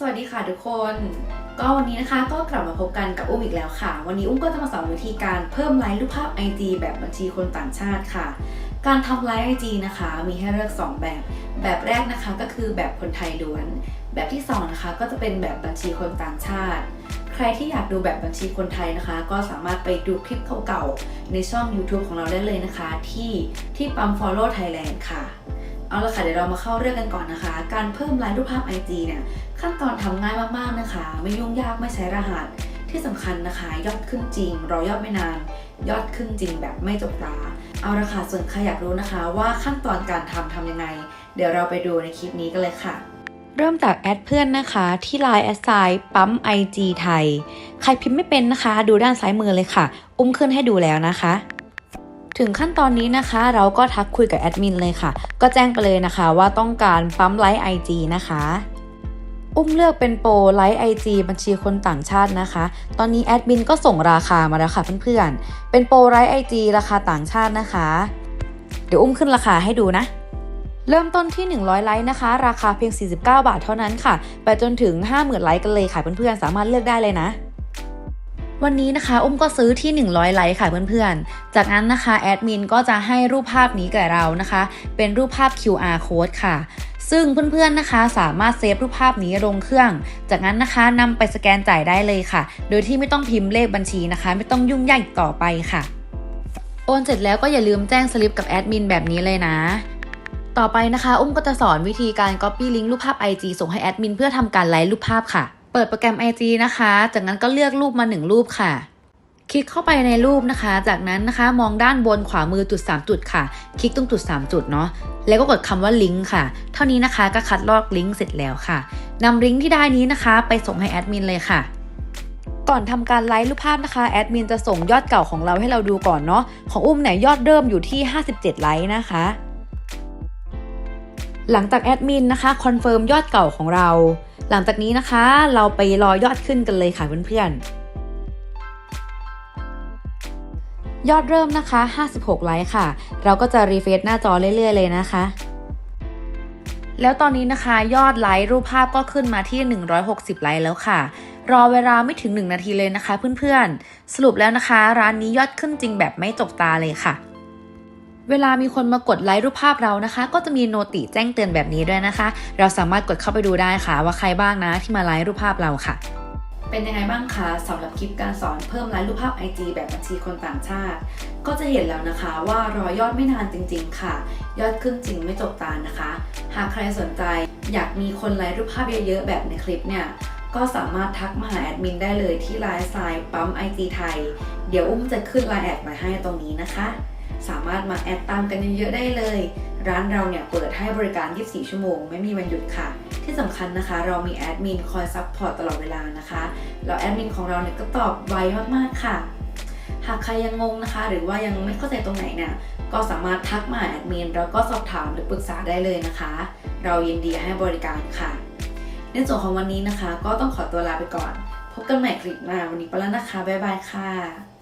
สวัสดีค่ะทุกคน ก็วันนี้นะคะก็กลับมาพบกันกับอุ้มอีกแล้วค่ะ วันนี้อุ้มก็จะมาสอนวิธีการเพิ่มไลค์รูปภาพ IG แบบบัญชีคนต่างชาติค่ะ การทำไลค์ IG นะคะ มีให้เลือก 2 แบบ แบบแรกนะคะก็คือแบบคนไทยล้วน แบบที่2นะคะก็จะเป็นแบบบัญชีคนต่างชาติ ใครที่อยากดูแบบบัญชีคนไทยนะคะ ก็สามารถไปดูคลิปเก่าๆในช่อง YouTube ของเราได้เลยนะคะ ที่ที่ปั๊ม Follow Thailand ค่ะ เอาละค่ะเดี๋ยวเรามาเข้าเรื่องกันก่อนนะคะ การเพิ่มไลค์รูปภาพ IG เนี่ยขั้นตอนทำง่ายมากๆนะคะ ไม่ยุ่งยากไม่ใช้รหัสที่สำคัญนะคะ ยอดขึ้นจริง รอยอดไม่นาน ยอดขึ้นจริงแบบไม่จบตาเอาละค่ะส่วนใครอยากรู้นะคะ ว่าขั้นตอนการทำทำยังไง เดี๋ยวเราไปดูในคลิปนี้กันเลยค่ะเริ่มจากแอดเพื่อนนะคะ ที่ Line แอดไซน์ปั๊ม IG ไทย ใครพิมพ์ไม่เป็นนะคะ ดูด้านซ้ายมือเลยค่ะ อุ้มขึ้นให้ดูแล้วนะคะ ถึงขั้นตอนนี้นะคะ เราก็ทักคุยกับแอดมินเลยค่ะ ก็แจ้งไปเลยนะคะว่าต้องการปั๊มไลฟ์ไอจนะคะอุ้มเลือกเป็นโปรไลฟ์ไอจีบัญชีคนต่างชาตินะคะ ตอนนี้แอดมินก็ส่งราคามาแล้วค่ะเพื่อนๆ เป็นโปรไลฟ์ไอจีราคาต่างชาตินะคะ เดี๋ยวอุ้มขึ้นราคาให้ดูนะ เริ่มต้นที่ 100 ไลค์นะคะ ราคาเพียง 49 บาทเท่านั้นค่ะ ไปจนถึง 50,000 ไลค์กันเลยค่ะเพื่อนๆ สามารถเลือกได้เลยนะ วันนี้นะคะ อุ้มก็ซื้อที่ 100 ไลค์ค่ะเพื่อนๆ จากนั้นนะคะแอดมินก็จะให้รูปภาพนี้แก่เรานะคะ เป็นรูปภาพ QR code ค่ะ ซึ่งเพื่อนๆนะคะสามารถเซฟรูปภาพนี้ลงเครื่อง จากนั้นนะคะนำไปสแกนจ่ายได้เลยค่ะ โดยที่ไม่ต้องพิมพ์เลขบัญชีนะคะ ไม่ต้องยุ่งยากต่อไปค่ะ โอนเสร็จแล้วก็อย่าลืมแจ้งสลิปกับแอดมินแบบนี้เลยนะต่อไปนะคะ อุ้มก็จะสอนวิธีการ Copy ลิงก์รูปภาพ IG ส่งให้แอดมินเพื่อทำการไลฟ์รูปภาพค่ะ ปิดโปรแกรม IG นะคะ จากนั้นก็เลือกรูปมา 1 รูปค่ะ คลิกเข้าไปในรูปนะคะ จากนั้นนะคะมองด้านบนขวามือจุด 3 จุดค่ะ คลิกตรงจุด 3 จุดเนาะ แล้วก็กดคำว่าลิงก์ค่ะ เท่านี้นะคะก็คัดลอกลิงก์เสร็จแล้วค่ะนำลิงก์ที่ได้นี้นะคะ ไปส่งให้แอดมินเลยค่ะก่อนทำการไลฟ์รูปภาพนะคะแอดมินจะส่งยอดเก่าของเราให้เราดูก่อนเนาะของอุ้มเนี่ยยอดเริ่มอยู่ที่ 57 ไลค์นะคะ หลังจากแอดมินนะคะคอนเฟิร์มยอดเก่าของเรา หลังจากนี้นะคะเราไปรอยอดขึ้นกันเลยค่ะเพื่อนๆ ยอดเริ่มนะคะ 56 ไลค์ค่ะ เราก็จะรีเฟรชหน้าจอเรื่อยๆ เลยนะคะ แล้วตอนนี้นะคะยอดไลค์รูปภาพก็ขึ้นมาที่ 160 ไลค์แล้วค่ะ รอเวลาไม่ถึง 1 นาทีเลยนะคะเพื่อนๆ สรุปแล้วนะคะ ร้านนี้ยอดขึ้นจริงแบบไม่จกตาเลยค่ะ เวลามีคนมากดไลค์รูปภาพเรานะคะ ก็จะมีโนติแจ้งเตือนแบบนี้ด้วยนะคะ เราสามารถกดเข้าไปดูได้ค่ะ ว่าใครบ้างนะที่มาไลค์รูปภาพเราค่ะ เป็นยังไงบ้างคะสำหรับคลิปการสอนเพิ่มไลค์รูปภาพ IG แบบบัญชีคนต่างชาติ ก็จะเห็นแล้วนะคะว่ารอยอดไม่นานจริง ๆ ค่ะ ยอดขึ้นจริงไม่จบตานะคะ หากใครสนใจอยากมีคนไลค์รูปภาพเยอะๆแบบในคลิปเนี่ยก็สามารถทักมาหาแอดมินได้เลยที่ไลน์ไซน์ปั๊ม IG ไทย เดี๋ยวอุ้มจะขึ้นไลน์แอดไว้ให้ตรงนี้นะคะ สามารถมาแอดตามกันเยอะๆได้เลย ร้านเราเนี่ยเปิดให้บริการ 24 ชั่วโมง ไม่มีวันหยุดค่ะ ที่สำคัญนะคะ เรามีแอดมินคอยซัพพอร์ตตลอดเวลานะคะ แล้วแอดมินของเราเนี่ยก็ตอบไวมากๆค่ะ หากใครยังงงนะคะ หรือว่ายังไม่เข้าใจตรงไหนเนี่ยก็สามารถทักมาแอดมินแล้วก็สอบถามหรือปรึกษาได้เลยนะคะ เรายินดีให้บริการค่ะ ในส่วนของวันนี้นะคะ ก็ต้องขอตัวลาไปก่อน พบกันใหม่คลิปหน้าวันนี้ไปแล้วนะคะบ๊ายบายค่ะ